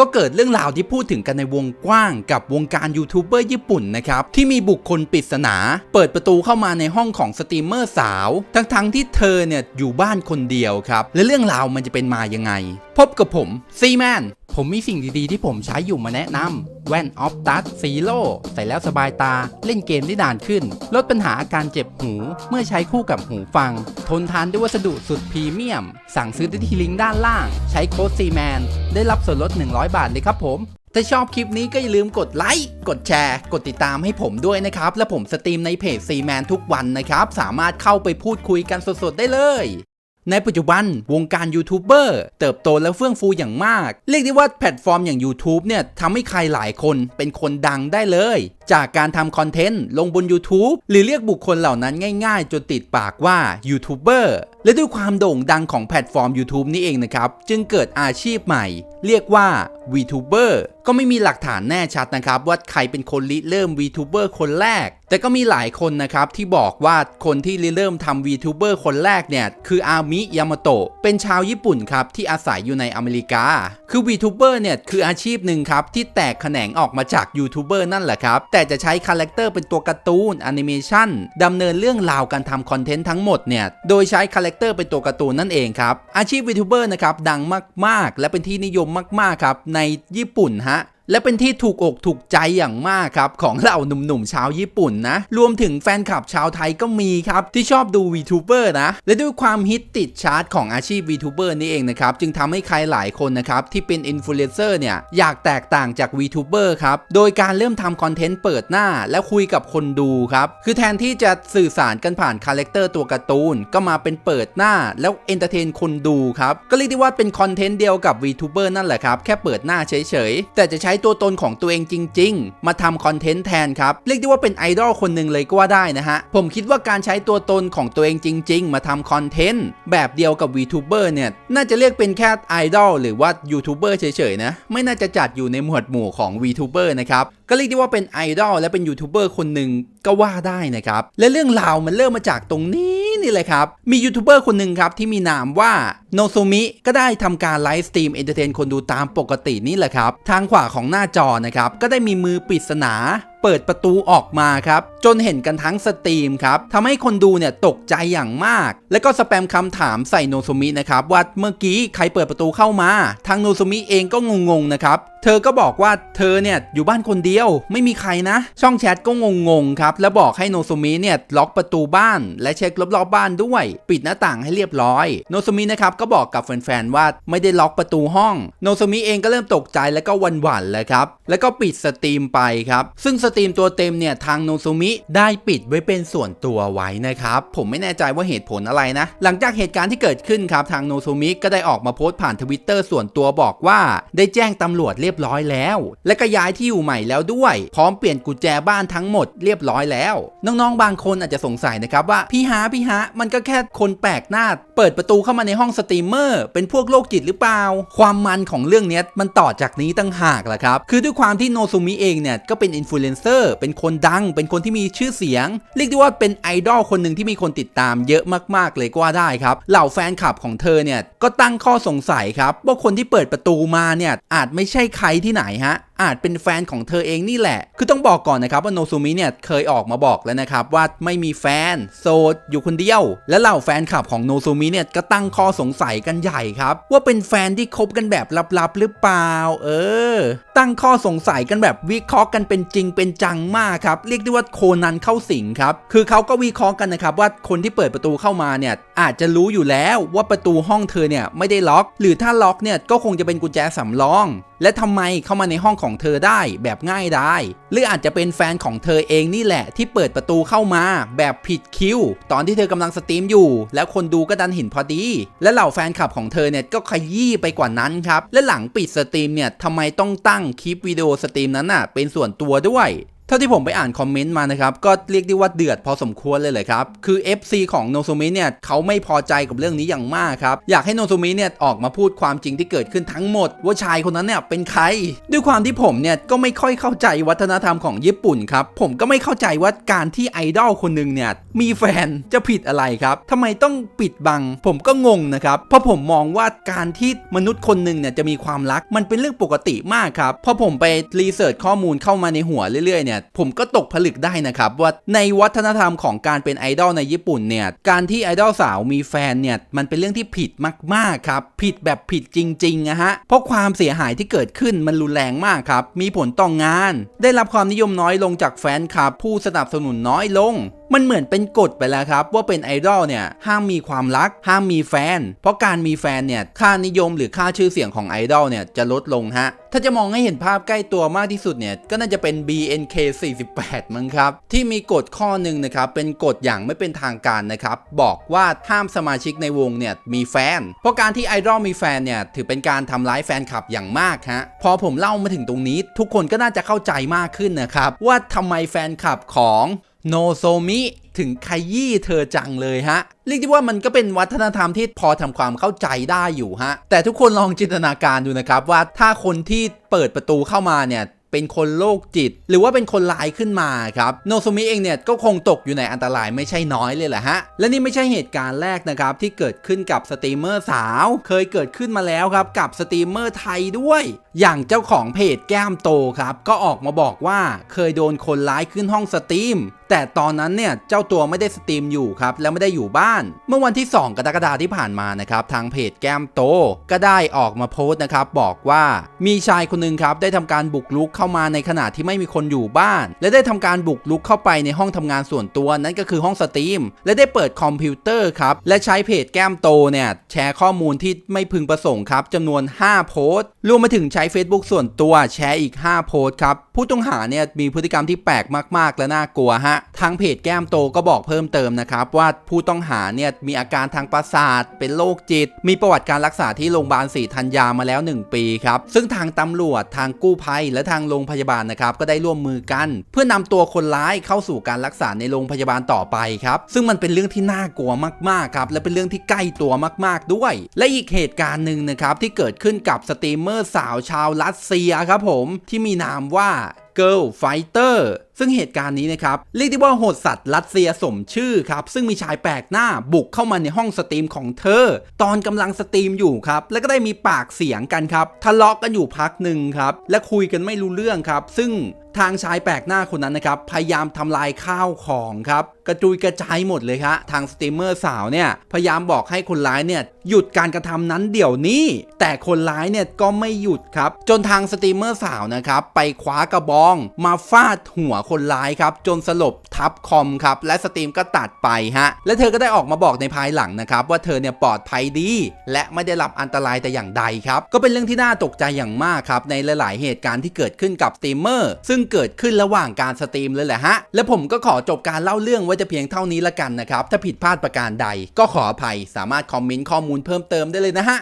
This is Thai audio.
ก็เกิดเรื่องราวที่พูดถึงกันในวงกว้างกับวงการยูทูบเบอร์ญี่ปุ่นนะครับที่มีบุคคลปริศนา เปิดประตูเข้ามาในห้องของสตรีมเมอร์สาว ทั้งๆที่เธอเนี่ยอยู่บ้านคนเดียวครับและเรื่องราวมันจะเป็นมายังไง พบกับผมซีแมน ผมมีสิ่งดีๆ ที่ผมใช้อยู่มาแนะนำแว่นออฟตัสซีโร่ใส่แล้วสบายตาเล่นเกมได้นานขึ้น ลดปัญหาอาการเจ็บหู เมื่อใช้คู่กับหูฟัง ทนทานด้วยวัสดุสุดพรีเมียม สั่งซื้อได้ที่ลิงก์ด้านล่าง ใช้โค้ดซีแมนได้รับส่วนลด 100 บาทเลยครับผม ถ้าชอบคลิปนี้ก็อย่าลืมกดไลค์ กดแชร์ กดติดตามให้ผมด้วยนะครับ และผมสตรีมในเพจซีแมนทุกวันนะครับ สามารถเข้าไปพูดคุยกันสดๆได้เลย ในปัจจุบันวงการยูทูบเบอร์เติบโตและเฟื่องฟูอย่างมาก เรียกได้ว่าแพลตฟอร์มอย่าง YouTube เนี่ยทำให้ใครหลายคนเป็นคนดังได้เลย จากการทำคอนเทนต์ลงบน YouTube หรือเรียกบุคคลเหล่านั้นง่ายๆ จนติดปากว่ายูทูบเบอร์และด้วยความโด่งดังของแพลตฟอร์ม YouTube นี่เองนะครับ จึงเกิดอาชีพใหม่ เรียกว่า VTuber ก็ไม่มีหลักฐานแน่ชัดนะครับ ว่าใครเป็นคนริเริ่ม VTuber คนแรก แต่ก็มีหลายคนนะครับที่บอกว่าคนที่ริเริ่มทำ VTuber คนแรกเนี่ย คืออามิยามาโตะเป็นชาวญี่ปุ่นครับ ที่อาศัยอยู่ในอเมริกา คือ VTuber เนี่ย คืออาชีพหนึ่งครับ ที่แตกแขนงออกมาจาก YouTuber นั่นแหละครับ แต่จะใช้คาแรคเตอร์เป็นตัวการ์ตูนแอนิเมชันดำเนินเรื่องราวการทำคอนเทนต์ทั้งหมดเนี่ยโดยใช้คาแรคเตอร์เป็นตัวการ์ตูนนั่นเองครับอาชีพ VTuber นะครับดังมากๆ และเป็นที่นิยมมากๆครับในในญี่ปุ่นฮะ และเป็นที่ถูกอกถูกใจอย่างมากครับ ของเหล่าหนุ่มๆชาวญี่ปุ่นนะ รวมถึงแฟนคลับชาวไทยก็มีครับ ที่ชอบดู VTuber นะ และด้วยความฮิตติดชาร์ตของอาชีพ VTuber นี่เองนะครับ จึงทำให้ใครหลายคนนะครับ ที่เป็นอินฟลูเอนเซอร์เนี่ย อยากแตกต่างจาก VTuber ครับ โดยการเริ่มทำคอนเทนต์เปิดหน้าแล้วคุยกับคนดูครับ คือแทนที่จะสื่อสารกันผ่านคาแรคเตอร์ตัวการ์ตูน ก็มาเป็นเปิดหน้าแล้วเอนเตอร์เทนคนดูครับก็เรียกได้ว่าเป็นคอนเทนต์เดียวกับ VTuber นั่นแหละครับแค่เปิดหน้าเฉยๆแต่จะใช้ตัวตนของตัวเองจริง ๆ มาทำคอนเทนต์แทนครับ เรียกได้ว่าเป็นไอดอลคนหนึ่งเลยก็ว่าได้นะฮะ ผมคิดว่าการใช้ตัวตนของตัวเองจริง ๆ มาทำคอนเทนต์แบบเดียวกับ VTuber เนี่ย น่าจะเรียกเป็นแค่ไอดอลหรือว่ายูทูบเบอร์เฉยๆนะ ไม่น่าจะจัดอยู่ในหมวดหมู่ของ VTuber นะครับก็เรียกได้ว่าเป็นไอดอลและเป็นยูทูบเบอร์คนหนึ่งก็ว่าได้นะครับและเรื่องราวมันเริ่มมาจากตรงนี้ นี่เลยครับ มียูทูบเบอร์คนหนึ่งครับ ที่มีนามว่าโนซูมิก็ได้ทำการไลฟ์สตรีมเอนเตอร์เทนคนดูตามปกตินี่แหละครับ ทางขวาของหน้าจอนะครับ ก็ได้มีมือปริศนา เปิดประตูออกมาครับ จนเห็นกันทั้งสตรีมครับทำให้คนดูเนี่ยตกใจอย่างมาก แล้วก็สแปมคำถามใส่โนโซมินะครับว่าเมื่อกี้ใครเปิดประตูเข้ามา ทางโนโซมิเองก็งงๆนะครับเธอก็บอกว่าเธอเนี่ยอยู่บ้านคนเดียวไม่มีใครนะ ช่องแชทก็งงๆครับ แล้วบอกให้โนโซมิเนี่ยล็อกประตูบ้าน และเช็ครอบๆบ้านด้วย ปิดหน้าต่างให้เรียบร้อย โนโซมินะครับก็บอกกับแฟนๆว่าไม่ได้ล็อกประตูห้อง โนโซมิเองก็เริ่มตกใจแล้วก็หวันหวั่นๆเลยครับแล้วก็ปิดสตรีมไปครับ ซึ่งสตรีมตัวเต็มเนี่ยทางโนโซมิได้ปิดไว้เป็นส่วนตัวไว้นะครับ ผมไม่แน่ใจว่าเหตุผลอะไรนะ หลังจากเหตุการณ์ที่เกิดขึ้นครับทางโนโซมิก็ได้ออกมาโพสต์ผ่านทวิตเตอร์ส่วนตัวบอกว่า ได้แจ้งตำรวจเรียบร้อยแล้ว และก็ย้ายที่อยู่ใหม่แล้วด้วย พร้อมเปลี่ยนกุญแจบ้านทั้งหมดเรียบร้อยแล้ว น้องๆบางคนอาจจะสงสัยนะครับว่าพี่ฮะพี่ฮะมันก็แค่คนแปลกหน้า เปิดประตูเข้ามาในห้องสตรีมเมอร์ เป็นพวกโรคจิตหรือเปล่า ความมันของเรื่องนี้มันต่อจากนี้ตั้งหากแหละครับคือด้วยความที่โนซูมิเองเนี่ยก็เป็นอินฟลูเอนเซอร์ เป็นคนดัง เป็นคนที่มีชื่อเสียง เรียกได้ว่าเป็นไอดอลคนหนึ่งที่มีคนติดตามเยอะมากๆเลยก็ว่าได้ครับ เหล่าแฟนคลับของเธอเนี่ยก็ตั้งข้อสงสัยครับว่าคนที่เปิดประตูมาเนี่ยอาจไม่ใช่ใครที่ไหนฮะ อาจเป็นแฟนของเธอเองนี่แหละ คือต้องบอกก่อนนะครับว่าโนซูมิเนี่ยเคยออกมาบอกแล้วนะครับว่าไม่มีแฟนโสดอยู่คนเดียว และเหล่าแฟนคลับของโนซูมิเนี่ยก็ตั้งข้อสงสัยกันใหญ่ครับ ว่าเป็นแฟนที่คบกันแบบลับๆหรือเปล่า เออ ตั้งข้อสงสัยกันแบบวิเคราะห์กันเป็นจริงเป็นจังมากครับ เรียกได้ว่าโคนันเข้าสิงครับ คือเขาก็วิเคราะห์กันนะครับว่าคนที่เปิดประตูเข้ามาเนี่ยอาจจะรู้อยู่แล้วว่าประตูห้องเธอเนี่ยไม่ได้ล็อก หรือถ้าล็อกเนี่ยก็คงจะเป็นกุญแจสำรอง และทำไมเข้ามาในห้องของเธอได้แบบง่ายได้หรืออาจจะเป็นแฟนของเธอเองนี่แหละ ที่เปิดประตูเข้ามาแบบผิดคิว ตอนที่เธอกำลังสตรีมอยู่ แล้วคนดูก็ดันเห็นพอดี และเหล่าแฟนคลับของเธอเนี่ยก็ขยี้ไปกว่านั้นครับและหลังปิดสตรีมเนี่ยทำไมต้องตั้งคลิปวิดีโอสตรีมนั้นน่ะเป็นส่วนตัวด้วย ท่าที่ผมไปอ่านคอมเมนต์มานะครับ ก็เรียกได้ว่าเดือดพอสมควรเลยแหละครับ คือ FC ของโนซูมิเนี่ยเขาไม่พอใจกับเรื่องนี้อย่างมากครับ อยากให้โนซูมิเนี่ยออกมาพูดความจริงที่เกิดขึ้นทั้งหมด ว่าชายคนนั้นเนี่ยเป็นใคร ด้วยความที่ผมเนี่ยก็ไม่ค่อยเข้าใจวัฒนธรรมของญี่ปุ่นครับ ผมก็ไม่เข้าใจว่าการที่ไอดอลคนหนึ่งเนี่ยมีแฟนจะผิดอะไรครับทำไมต้องปิดบัง ผมก็งงนะครับ เพราะผมมองว่าการที่มนุษย์คนหนึ่งเนี่ยจะมีความรักมันเป็นเรื่องปกติมากครับ พอผมไปรีเสิร์ชข้อมูลเข้ามาในหัวเรื่อยๆเนี่ยผมก็ตกผลึกได้นะครับว่าในวัฒนธรรมของการเป็นไอดอลในญี่ปุ่นเนี่ยการที่ไอดอลสาวมีแฟนเนี่ยมันเป็นเรื่องที่ผิดมากๆครับผิดแบบผิดจริงๆนะฮะเพราะความเสียหายที่เกิดขึ้นมันรุนแรงมากครับมีผลต่องาน ได้รับความนิยมน้อยลงจากแฟนคลับผู้สนับสนุนน้อยลง มันเหมือนเป็นกฎไปแล้วครับ ว่าเป็นไอดอลเนี่ยห้ามมีความรัก ห้ามมีแฟน เพราะการมีแฟนเนี่ยค่านิยมหรือค่าชื่อเสียงของไอดอลเนี่ยจะลดลงฮะถ้าจะมองให้เห็นภาพใกล้ตัวมากที่สุดเนี่ยก็น่าจะเป็น BNK 48มั้งครับ ที่มีกฎข้อหนึ่งนะครับ เป็นกฎอย่างไม่เป็นทางการนะครับ บอกว่าห้ามสมาชิกในวงเนี่ยมีแฟน เพราะการที่ไอดอลมีแฟนเนี่ยถือเป็นการทำร้ายแฟนคลับอย่างมากฮะพอผมเล่ามาถึงตรงนี้ ทุกคนก็น่าจะเข้าใจมากขึ้นนะครับ ว่าทำไมแฟนคลับของ โนโซมิถึงขยี้เธอจังเลยฮะ เรียกได้ว่ามันก็เป็นวัฒนธรรมที่พอทำความเข้าใจได้อยู่ฮะ แต่ทุกคนลองจินตนาการดูนะครับว่าถ้าคนที่เปิดประตูเข้ามาเนี่ยเป็นคนโรคจิต หรือว่าเป็นคนร้ายขึ้นมาครับโนซุมิเองเนี่ยก็คงตกอยู่ในอันตรายไม่ใช่น้อยเลยแหละฮะ และนี่ไม่ใช่เหตุการณ์แรกนะครับ ที่เกิดขึ้นกับสตรีมเมอร์สาว เคยเกิดขึ้นมาแล้วครับ กับสตรีมเมอร์ไทยด้วย อย่างเจ้าของเพจแก้มโตครับ ก็ออกมาบอกว่าเคยโดนคนร้ายขึ้นห้องสตรีม แต่ตอนนั้นเนี่ยเจ้าตัวไม่ได้สตรีมอยู่ครับแล้วไม่ได้อยู่บ้าน เมื่อวันที่ 2 กรกฎาคมที่ผ่านมานะครับทางเพจแก้มโต ก็ได้ออกมาโพสต์นะครับบอกว่ามีชายคนหนึ่งครับได้ทำการบุกรุกเข้ามาในขณะที่ไม่มีคนอยู่บ้าน และได้ทำการบุกรุกเข้าไปในห้องทำงานส่วนตัวนั่นก็คือห้องสตรีม และได้เปิดคอมพิวเตอร์ครับและใช้เพจแก้มโตเนี่ยแชร์ข้อมูลที่ไม่พึงประสงค์ครับจำนวน 5 โพสต์รวมมาถึงใช้ Facebook ส่วนตัวแชร์อีก 5 โพสต์ครับผู้ต้องหาเนี่ยมีพฤติกรรมที่แปลกมาก ๆ และน่ากลัวฮะทางเพจแก้มโตก็บอกเพิ่มเติมนะครับว่าผู้ต้องหาเนี่ยมีอาการทางประสาท เป็นโรคจิต มีประวัติการรักษาที่โรงพยาบาลศรีธัญญามาแล้ว 1 ปีครับ ซึ่งทางตำรวจทางกู้ภัยและทางโรงพยาบาลนะครับก็ได้ร่วมมือกัน เพื่อนำตัวคนร้ายเข้าสู่การรักษาในโรงพยาบาลต่อไปครับ ซึ่งมันเป็นเรื่องที่น่ากลัวมากๆครับและเป็นเรื่องที่ใกล้ตัวมากๆด้วย และอีกเหตุการณ์หนึ่งนะครับที่เกิดขึ้นกับสตรีมเมอร์สาวชาวรัสเซียครับผมที่มีนามว่า Girl Fighter ซึ่งเหตุการณ์นี้นะครับ เรียกได้ว่าโหดสัตว์รัสเซียสมชื่อครับ ซึ่งมีชายแปลกหน้าบุกเข้ามาในห้องสตรีมของเธอ ตอนกำลังสตรีมอยู่ครับ แล้วก็ได้มีปากเสียงกันครับ ทะเลาะกันอยู่พักหนึ่งครับ และคุยกันไม่รู้เรื่องครับ ซึ่งทางชายแปลกหน้าคนนั้นนะครับ พยายามทำลายข้าวของครับ กระจุยกระจายหมดเลยครับทางสตรีมเมอร์สาวเนี่ย พยายามบอกให้คนร้ายเนี่ยหยุดการกระทำนั้นเดี๋ยวนี้ แต่คนร้ายเนี่ยก็ไม่หยุดครับ จนทางสตรีมเมอร์สาวนะครับ ไปคว้ากระบอง มาฟาดหัวคนร้ายครับ จนสลบทับคอมครับ และสตรีมก็ตัดไปฮะ และเธอก็ได้ออกมาบอกในภายหลังนะครับ ว่าเธอเนี่ยปลอดภัยดี และไม่ได้รับอันตรายแต่อย่างใดครับ ก็เป็นเรื่องที่น่าตกใจอย่างมากครับในหลาย ๆ เหตุการณ์ที่เกิดขึ้นกับสตรีมเมอร์ซึ่งงเกิดขึ้นระหว่างการสตรีมเลยแหละฮะ และผมก็ขอจบการเล่าเรื่องไว้แต่เพียงเท่านี้ละกันนะครับ ถ้าผิดพลาดประการใด ก็ขออภัย สามารถคอมเมนต์ข้อมูลเพิ่มเติมได้เลยนะฮะ